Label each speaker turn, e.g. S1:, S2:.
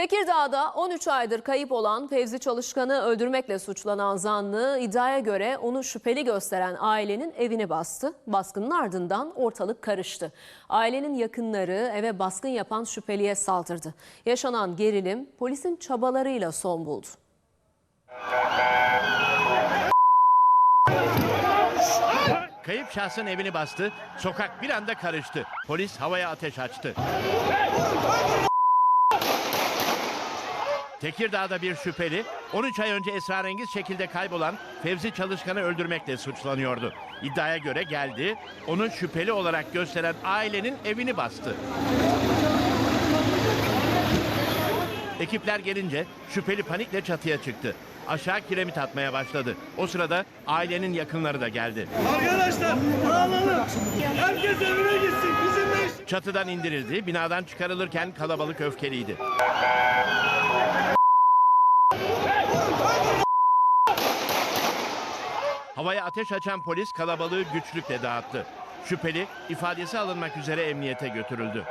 S1: Tekirdağ'da 13 aydır kayıp olan Fevzi Çalışkan'ı öldürmekle suçlanan zanlı iddiaya göre onu şüpheli gösteren ailenin evini bastı. Baskının ardından ortalık karıştı. Ailenin yakınları eve baskın yapan şüpheliye saldırdı. Yaşanan gerilim polisin çabalarıyla son buldu.
S2: Kayıp şahsın evini bastı, sokak bir anda karıştı. Polis havaya ateş açtı. Tekirdağ'da bir şüpheli 13 ay önce esrarengiz şekilde kaybolan Fevzi Çalışkan'ı öldürmekle suçlanıyordu. İddiaya göre geldi, onu şüpheli olarak gösteren ailenin evini bastı. Ekipler gelince şüpheli panikle çatıya çıktı. Aşağı kiremit atmaya başladı. O sırada ailenin yakınları da geldi.
S3: Arkadaşlar dağılalım. Herkes evine gitsin. Bizimle iş.
S2: Çatıdan indirildi, binadan çıkarılırken kalabalık öfkeliydi. Havaya ateş açan polis kalabalığı güçlükle dağıttı. Şüpheli ifadesi alınmak üzere emniyete götürüldü.